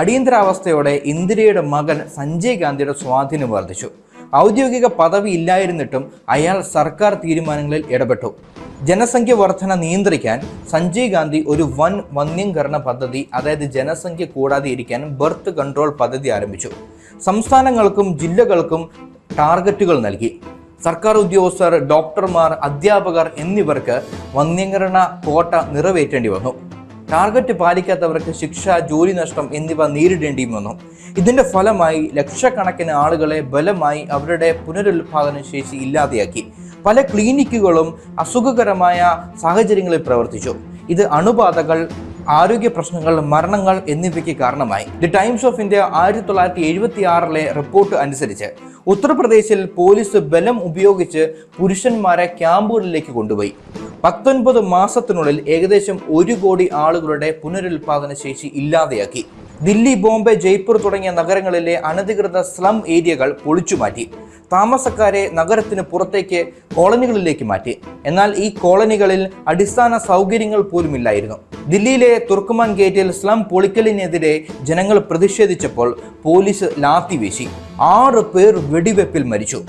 അടിയന്തരാവസ്ഥയോടെ ഇന്ദിരയുടെ മകൻ സഞ്ജയ് ഗാന്ധിയുടെ സ്വാധീനം വർദ്ധിച്ചു. ഔദ്യോഗിക പദവി ഇല്ലായിരുന്നിട്ടും അയാൾ സർക്കാർ തീരുമാനങ്ങളിൽ ഇടപെട്ടു. ജനസംഖ്യ വർധന നിയന്ത്രിക്കാൻ സഞ്ജയ് ഗാന്ധി ഒരു വൻ വന്യംകരണ പദ്ധതി അതായത് ജനസംഖ്യ കൂടാതെ ഇരിക്കാൻ ബർത്ത് കൺട്രോൾ പദ്ധതി ആരംഭിച്ചു. സംസ്ഥാനങ്ങൾക്കും ജില്ലകൾക്കും ടാർഗറ്റുകൾ നൽകി. സർക്കാർ ഉദ്യോഗസ്ഥർ ഡോക്ടർമാർ അധ്യാപകർ എന്നിവർക്ക് വന്യംകരണ കോട്ട നിറവേറ്റേണ്ടി വന്നു. ടാർഗറ്റ് പാലിക്കാത്തവർക്ക് ശിക്ഷ ജോലി നഷ്ടം എന്നിവ നേരിടേണ്ടിയും വന്നു. ഇതിന്റെ ഫലമായി ലക്ഷക്കണക്കിന് ആളുകളെ ബലമായി അവരുടെ പുനരുൽപാദന ശേഷി ഇല്ലാതെയാക്കി. പല ക്ലിനിക്കുകളും അസുഖകരമായ സാഹചര്യങ്ങളിൽ പ്രവർത്തിച്ചു. ഇത് അണുബാധകൾ ആരോഗ്യ പ്രശ്നങ്ങൾ മരണങ്ങൾ എന്നിവയ്ക്ക് കാരണമായി. ദി ടൈംസ് ഓഫ് ഇന്ത്യ ആയിരത്തി തൊള്ളായിരത്തി എഴുപത്തി ആറിലെ റിപ്പോർട്ട് അനുസരിച്ച് ഉത്തർപ്രദേശിൽ പോലീസ് ബലം ഉപയോഗിച്ച് പുരുഷന്മാരെ ക്യാമ്പുകളിലേക്ക് കൊണ്ടുപോയി. പത്തൊൻപത് മാസത്തിനുള്ളിൽ ഏകദേശം ഒരു കോടി ആളുകളുടെ പുനരുൽപാദന ശേഷി ഇല്ലാതെയാക്കി. ദില്ലി ബോംബെ ജയ്പൂർ തുടങ്ങിയ നഗരങ്ങളിലെ അനധികൃത സ്ലം ഏരിയകൾ പൊളിച്ചുമാറ്റി താമസക്കാരെ നഗരത്തിന് പുറത്തേക്ക് കോളനികളിലേക്ക് മാറ്റി. എന്നാൽ ഈ കോളനികളിൽ അടിസ്ഥാന സൗകര്യങ്ങൾ പോലുമില്ലായിരുന്നു. ദില്ലിയിലെ തുർക്കുമാൻ ഗേറ്റിൽ സ്ലം പൊളിക്കലിനെതിരെ ജനങ്ങൾ പ്രതിഷേധിച്ചപ്പോൾ പോലീസ് ലാത്തി വീശി. ആറ് പേർ വെടിവെപ്പിൽ മരിച്ചു.